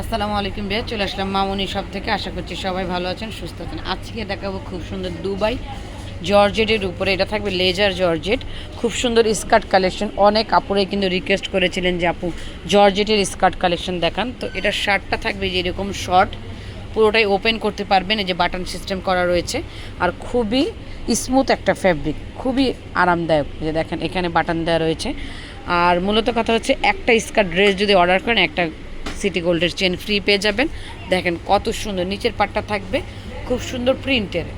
আসসালামু আলাইকুম ভাইয়া, চলে আসলাম মামুনি সব থেকে। আশা করছি সবাই ভালো আছেন, সুস্থ আছেন। আজকে দেখাবো খুব সুন্দর দুবাই জর্জেটের উপরে। এটা থাকবে লেজার জর্জেট। খুব সুন্দর স্কার্ট কালেকশন। অনেক আপুরে কিন্তু রিকোয়েস্ট করেছিলেন যে আপু জর্জেটের স্কার্ট কালেকশন দেখান। তো এটার শার্টটা থাকবে যেরকম শর্ট পুরোটাই ওপেন করতে পারবেন। এই যে বাটন সিস্টেম করা রয়েছে। আর খুবই স্মুথ একটা ফ্যাব্রিক খুবই আরামদায়ক। যে দেখেন, এখানে বাটন দেওয়া রয়েছে। আর মূলত কথা হচ্ছে একটা স্কার্ট ড্রেস যদি অর্ডার করেন, একটা সিটি গোল্ডের চেন ফ্রি পেয়ে যাবেন। দেখেন কত সুন্দর নিচের পাটটা থাকবে, খুব সুন্দর প্রিন্টের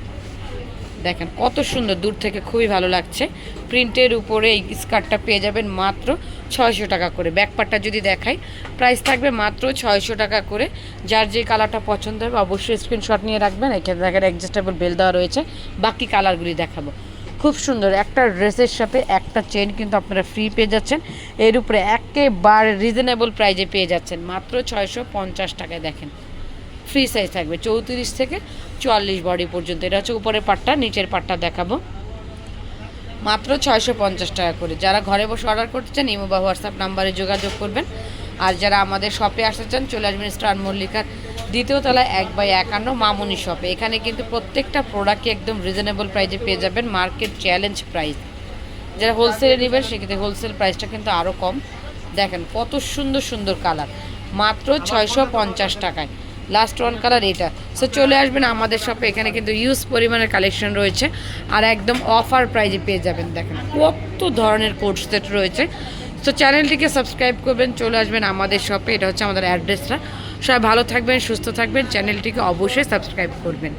দেখেন কত সুন্দর, দূর থেকে খুবই ভালো লাগছে। প্রিন্টের উপরে এই স্কার্টটা পেয়ে যাবেন মাত্র ছয়শো টাকা করে। ব্যাকপারটা যদি দেখাই প্রাইস থাকবে মাত্র ছয়শো টাকা করে। যার যে কালারটা পছন্দ হবে, অবশ্যই স্ক্রিনশট নিয়ে রাখবেন। এখানে দেখেন অ্যাডজাস্টেবল বেল দেওয়া রয়েছে। বাকি কালারগুলি দেখাবো। খুব সুন্দর। একটা ড্রেসের সাথে একটা চেন কিন্তু আপনারা ফ্রি পেয়ে যাচ্ছেন। এর উপরে একেবারে রিজনেবল প্রাইজে পেয়ে যাচ্ছেন। মাত্র ছয়শো পঞ্চাশ টাকায় দেখেন। ফ্রি সাইজ থাকবে। চৌত্রিশ থেকে চুয়াল্লিশ বডি পর্যন্ত। এটা হচ্ছে উপরের পাটটা, নিচের পাটটা দেখাবো। মাত্র ছয়শো পঞ্চাশ টাকা করে। যারা ঘরে বসে অর্ডার করতে চান, ইমো বা হোয়াটসঅ্যাপ নাম্বারে যোগাযোগ করবেন। আর যারা আমাদের শপে আসতে চান, চলে আসবেন স্টার মল্লিকার দ্বিতীয় তলায় এক বাই একান্ন মামুনি শপে। এখানে কিন্তু প্রত্যেকটা প্রোডাক্টই একদম রিজনেবল প্রাইজে পেয়ে যাবেন মার্কেট চ্যালেঞ্জ প্রাইস যারা হোলসেলে নেবেন, সেক্ষেত্রে হোলসেল প্রাইসটা কিন্তু আরও কম। দেখেন কত সুন্দর সুন্দর কালার মাত্র ছয়শো পঞ্চাশ টাকায়। লাস্ট ওয়ান কালার এটা। সো চলে আসবেন আমাদের শপে এখানে কিন্তু ইউজ পরিমাণের কালেকশন রয়েছে। আর একদম অফার প্রাইজে পেয়ে যাবেন। দেখেন কত ধরনের কোর্স সেট রয়েছে। তো চ্যানেলটিকে সাবস্ক্রাইব করবেন, চলে আসবেন আমাদের শপে এটা হচ্ছে আমাদের অ্যাড্রেসটা সবাই ভালো থাকবেন, সুস্থ থাকবেন। চ্যানেলটিকে অবশ্যই সাবস্ক্রাইব করবেন।